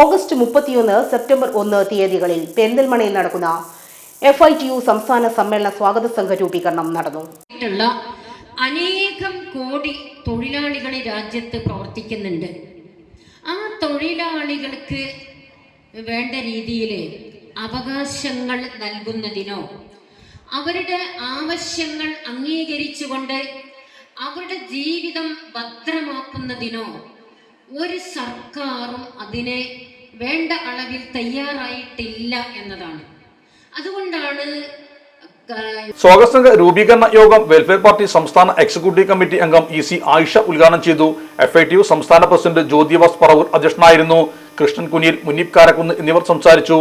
August മുപ്പത്തിയൊന്ന് September ഒന്ന് തീയതികളിൽ പെരിന്തൽമണയിൽ നടക്കുന്ന എഫ് ഐ ടി യു സംസ്ഥാന സമ്മേളന സ്വാഗത സംഘ രൂപീകരണം നടന്നു. അനേകം കോടി തൊഴിലാളികൾ രാജ്യത്ത് പ്രവർത്തിക്കുന്നുണ്ട്. ആ തൊഴിലാളികൾക്ക് വേണ്ട രീതിയിൽ അവകാശങ്ങൾ നൽകുന്നതിനോ അവരുടെ ആവശ്യങ്ങൾ അംഗീകരിച്ചുകൊണ്ട് അവരുടെ ജീവിതം ഭദ്രമാക്കുന്നതിനോ ഒരു സർക്കാരും അതിനെ വേണ്ട അളവിൽ തയ്യാറായിട്ടില്ല എന്നതാണ്. അതുകൊണ്ടാണ് സ്വാഗതസംഘ രൂപീകരണ യോഗം വെൽഫെയർ പാർട്ടി സംസ്ഥാന എക്സിക്യൂട്ടീവ് കമ്മിറ്റി അംഗം ഇ സി ആയിഷ ഉദ്ഘാടനം ചെയ്തു. എഫ് ഐ ടി യു സംസ്ഥാന പ്രസിഡന്റ് ജ്യോതിവാസ് പറവൂർ അധ്യക്ഷനായിരുന്നു. കൃഷ്ണൻ കുനിയിൽ മുനീബ് കാരക്കുന്ന് എന്നിവർ സംസാരിച്ചു.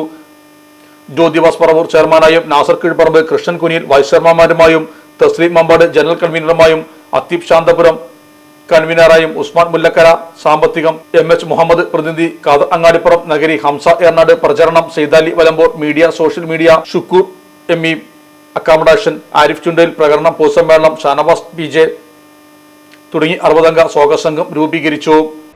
ജ്യോതിവാസ് പറവൂർ ചെയർമാനായും നാസർ കീഴ്പറമ്പ് കൃഷ്ണൻ കുനിയിൽ വൈസ് ചെയർമാൻമാരുമായും തസ്ലീം മമ്പാട് ജനറൽ കൺവീനറുമായും അത്തീപ് ശാന്തപുരം കൺവീനറായും ഉസ്മാൻ മുല്ലക്കര സാമ്പത്തികം എം എച്ച് മുഹമ്മദ് പ്രതിനിധി കാദർ അങ്ങാടിപ്പുറം നഗരി ഹംസ ഏർനാട് പ്രചരണം Saithali Valamboor media social media Shukkoor M E accommodation Arif Chundayil പ്രകടനം പൊതുസമ്മേളനം ഷാനവാസ് പി ജെ തുടങ്ങി അറുപതംഗ സ്വാഗത സംഘം രൂപീകരിച്ചു.